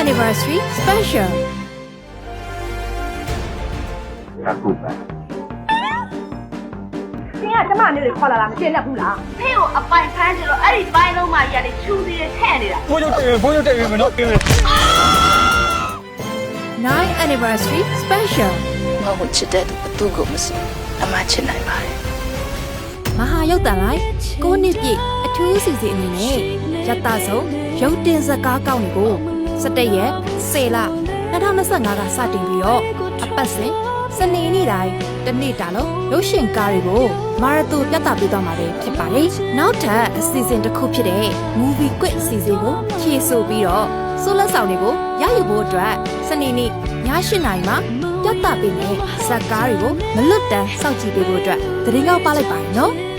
anniversary special အခုပဲသင်ကကျမနေလေခေါ်လာတာမကျင်တတ်ဘူးလားဖေကိုအပိုင်ဖမ်းကြလို့အဲ့ဒီပိုင်းလုံးမှရတယ်ချူသေးတယ်ထဲ့နေတာဘိုးချုပ်တယ်ဘိုးချုပ်တယ်မနော်ပြင်းမယ်9 anniversary special ငါ့ကိုချစ်တဲ့သူဘသူ့ကိုမစိုးအမချစ်နိုင်ပါတယ်မဟာရုပ်တံလိုက်ကိုနှစ်ပြည့်အထူးစီစဉ်အနေနဲ့ရတဆုံးရုပ်တင်ဇာတ်ကားကောင်းတွေကို စက်တက်ရက်10လ2025ကစတင်ပြီးတော့အပတ်စဉ်စနေနေ့တိုင်းတစ်နေ့တာလုံးရုပ်ရှင်ကားတွေကိုမာရတိုပြသပေးသွားမှာပဲဖြစ်ပါတယ်။နောက်ထပ်အစီအစဉ်တစ်ခုဖြစ်တဲ့ Movie Quick အစီအစဉ်ကိုဖြည့်ဆို့ပြီးတော့ဆိုလက်ဆောင်တွေကိုရယူဖို့အတွက်စနေနေ့ည8:00နာရီမှာပြသပေးမယ်ဇာတ်ကားတွေကိုမလွတ်တမ်းစောင့်ကြည့်ပေးဖို့အတွက်သတိကောက်ပါလိုက်ပါရနော်။